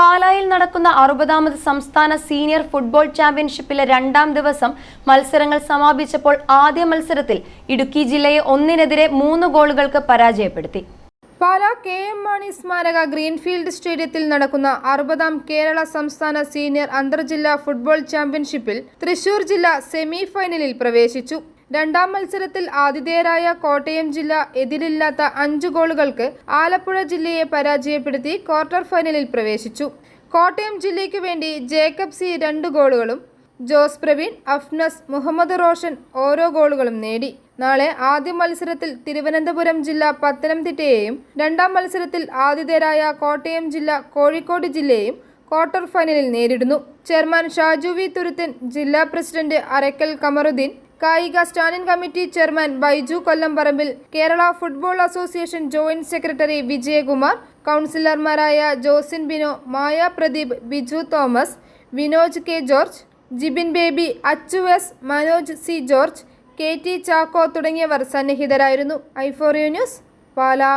പാലായിൽ നടക്കുന്ന അറുപതാമത് സംസ്ഥാന സീനിയർ ഫുട്ബോൾ ചാമ്പ്യൻഷിപ്പിലെ രണ്ടാം ദിവസം മത്സരങ്ങൾ സമാപിച്ചപ്പോൾ ആദ്യ മത്സരത്തിൽ ഇടുക്കി ജില്ലയെ ഒന്നിനെതിരെ മൂന്ന് ഗോളുകൾക്ക് പരാജയപ്പെടുത്തി. പാല കെ എം മാണി സ്മാരക ഗ്രീൻഫീൽഡ് സ്റ്റേഡിയത്തിൽ നടക്കുന്ന അറുപതാം കേരള സംസ്ഥാന സീനിയർ അന്തർജില്ലാ ഫുട്ബോൾ ചാമ്പ്യൻഷിപ്പിൽ തൃശൂർ ജില്ല സെമി ഫൈനലിൽ പ്രവേശിച്ചു. രണ്ടാം മത്സരത്തിൽ ആതിഥേയരായ കോട്ടയം ജില്ല എതിരില്ലാത്ത അഞ്ച് ഗോളുകൾക്ക് ആലപ്പുഴ ജില്ലയെ പരാജയപ്പെടുത്തി ക്വാർട്ടർ ഫൈനലിൽ പ്രവേശിച്ചു. കോട്ടയം ജില്ലയ്ക്ക് വേണ്ടി ജേക്കബ് സി രണ്ട് ഗോളുകളും ജോസ് പ്രവീൺ അഫ്നസ് മുഹമ്മദ് റോഷൻ ഓരോ ഗോളുകളും നേടി. നാളെ ആദ്യ മത്സരത്തിൽ തിരുവനന്തപുരം ജില്ല പത്തനംതിട്ടയെയും രണ്ടാം മത്സരത്തിൽ ആതിഥേയരായ കോട്ടയം ജില്ല കോഴിക്കോട് ജില്ലയെയും ക്വാർട്ടർ ഫൈനലിൽ നേരിടുന്നു. Chairman Shaju V. തുരുത്തൻ ജില്ലാ പ്രസിഡന്റ് അരക്കൽ കമറുദ്ദീൻ കായിക standing committee chairman Baiju Kollamparambil Kerala football association joint secretary Vijayakumar കൗൺസിലർമാരായ Josin Bino Maya Pradeep Biju Thomas Vinoj K. George Jibin Baby Achu S Manoj C. George K. T Chacko തുടങ്ങിയവർ സന്നിഹിതരായിരുന്നു. ഐഫോറിയോ news Pala.